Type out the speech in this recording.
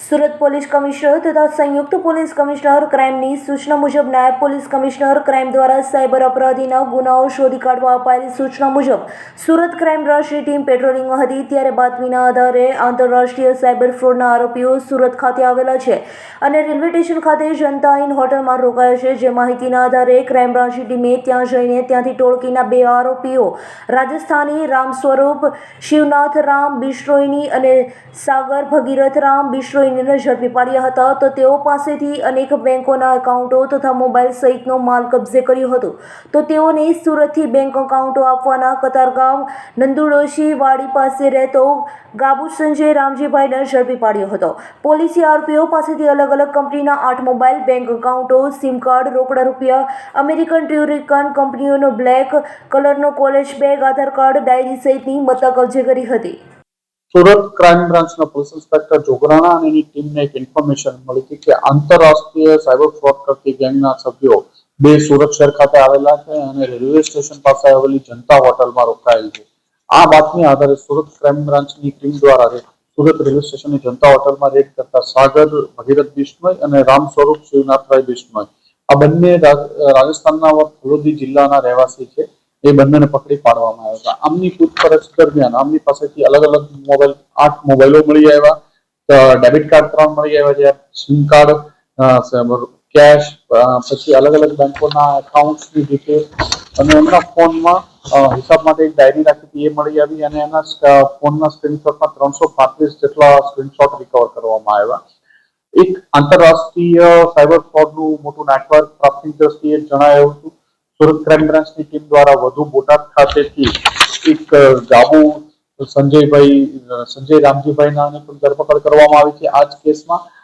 Surat police commissioner તથા સંયુક્ત police commissioner ક્રાઇમની સૂચના મુજબ નાયબ પોલીસ કમિશનર ક્રાઇમ દ્વારા સાયબર અપરાધીના ગુનાઓ શોધી કાઢવા અપાયેલી સૂચના મુજબ સુરત ક્રાઇમ બ્રાન્ચની ટીમ પેટ્રોલિંગમાં હતી, ત્યારે બાતમીના આધારે આંતરરાષ્ટ્રીય સાયબર ફ્રોડના આરોપીઓ સુરત ખાતે આવેલા છે અને રેલવે સ્ટેશન ખાતે જનતા ઇન હોટલમાં રોકાયા છે. જે માહિતીના આધારે ક્રાઇમ બ્રાન્ચની ટીમે ત્યાં જઈને ત્યાંથી ટોળકીના બે આરોપીઓ રાજસ્થાની રામ સ્વરૂપ, શિવનાથ રામ બિશ્રોઈની અને સાગર ભગીરથ રામ બિશ્રોઈનીને ઝડપી પાડ્યા હતા તો તેઓ પાસેથી અનેક બેંકોના એકાઉન્ટો તથા મોબાઈલ સહિતનો માલ કબજે કર્યો હતો. તો તેઓને સુરતથી બેંક એકાઉન્ટો આપવાના કતારગામ નંદુડોશી વાડી પાસે રહેતો ગાબુ સંજય રામજીભાઈને ઝડપી પાડ્યો હતો. પોલીસે આરોપીઓ પાસેથી અલગ અલગ કંપનીના આઠ મોબાઈલ બેંક એકાઉન્ટો, સિમ કાર્ડ, રોકડા રૂપિયા, અમેરિકન ટ્યુરિકન કંપનીઓનો બ્લેક કલરનો college bag, Aadhaar card, diary સહિતની મત્તા કબજે કરી હતી. સુરત ક્રાઇમ બ્રાન્ચના પોલીસ ઇન્સ્પેક્ટર જોગરાણા અને એની ટીમને એક ઇન્ફોર્મેશન મળી હતી કે આંતરરાષ્ટ્રીય સાયબર ફ્રોડ કરતી ગેંગના સભ્યો બે સુરત શહેર ખાતે આવેલા છે અને રેલવે સ્ટેશન પાસે આવેલી જનતા હોટલમાં રોકાયેલ છે. આ બાતમી આધારે સુરત ક્રાઇમ બ્રાન્ચની ટીમ દ્વારા સુરત રેલવે સ્ટેશનની જનતા હોટલમાં રેડ કરતા સાગર, ભગીરથ બિશ્નોય અને રામ સ્વરૂપ શિવનાથભાઈ બિશ્નોય આ બંને રાજસ્થાનના ફલોદી જિલ્લાના રહેવાસી છે. એ બંનેને પકડી પાડવામાં આવ્યા હતા. આમની પૂછપરછ દરમિયાન આમની પાસેથી અલગ અલગ મોબાઈલ, આઠ મોબાઈલો મળી આવ્યા. ડેબિટ કાર્ડ ત્રણ મળી આવ્યા છે. સિમ કાર્ડ કેશ પછી અલગ અલગ બેંકોના એકાઉન્ટ્સની ડિટેલ અને એમના ફોનમાં હિસાબ માટે એક ડાયરી રાખી હતી. એ મળી આવી અને એના ફોનના સ્ક્રીનશોટમાં ત્રણસો પાંત્રીસ જેટલા સ્ક્રીનશોટ રિકવર કરવામાં આવ્યા. એક આંતરરાષ્ટ્રીય સાયબર ફ્રોડનું મોટું નેટવર્ક પ્રાપ્તિની દ્રષ્ટિએ જણાયું હતું. સુરત ક્રાઇમ બ્રાન્ચની ટીમ દ્વારા વધુ બોટાદ ખાતેથી એક ગાબુ સંજયભાઈ સંજય રામજીભાઈ નાની પણ ધરપકડ કરવામાં આવી છે. આ જ કેસમાં